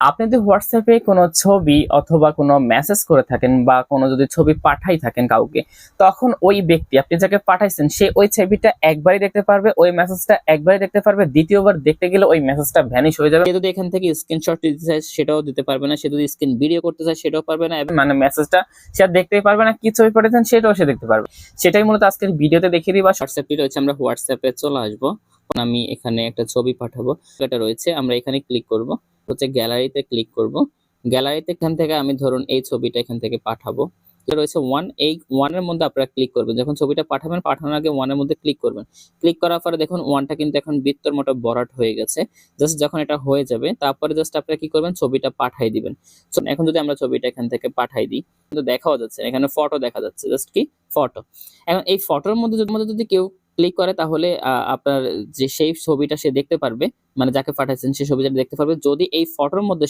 আপনি যদি হোয়াটসঅ্যাপে কোনো ছবি অথবা কোনো মেসেজ করে থাকেন বা কোনো যদি ছবি পাঠাই থাকেন কাউকে তখন ওই ব্যক্তি আপনি যাকে পাঠাইছেন সে ওই ছবিটা একবারই দেখতে পারবে ওই মেসেজটা একবারই দেখতে পারবে দ্বিতীয়বার দেখতে গেলে ওই মেসেজটা ভ্যানিশ হয়ে যাবে। যদি এখান থেকে স্ক্রিনশট দিতে চায় সেটাও দিতে পারবে না। সে যদি স্ক্রিন ভিডিও করতে চায় সেটাও পারবে না। মানে মেসেজটা সে আর দেখতেই পারবে না কি ছবি পাঠিয়েছেন সেটাও সে দেখতে পারবে। সেটাই মূলত আজকের ভিডিওতে দেখিয়ে দিবা হোয়াটসঅ্যাপটি রয়েছে আমরা হোয়াটসঅ্যাপে চলে আসব। আমি এখানে একটা ছবি পাঠাবো। এটা রয়েছে আমরা এখানে ক্লিক করব। হচ্ছে গ্যালারিতে ক্লিক করব। গ্যালারিতে এখান থেকে আমি ধরুন এই ছবিটা এখান থেকে পাঠাবো। রয়েছে ওয়ান এই ওয়ানের মধ্যে আপনারা ক্লিক করবেন। যখন ছবিটা পাঠাবেন, পাঠানোর আগে ওয়ানের মধ্যে ক্লিক করবেন। ক্লিক করার পরে দেখুন ওয়ানটা কিন্তু এখন বৃত্তর মতো বরাট হয়ে গেছে। জাস্ট যখন এটা হয়ে যাবে, তারপরে জাস্ট আপনারা কি করবেন? ছবিটা পাঠাই দিবেন। এখন যদি আমরা ছবিটা এখান থেকে পাঠাই দিই কিন্তু দেখাও যাচ্ছে এখানে ফটো দেখা যাচ্ছে। জাস্ট কি? ফটো এখন এই ফটোর মধ্যে যদি কেউ ক্লিক করে তাহলে আপনার যে সেই ছবিটা সে দেখতে পারবে। মানে যাকে পাঠাচ্ছেন সেই ছবিটা দেখতে পারবে। যদি এই ফটোর মধ্যে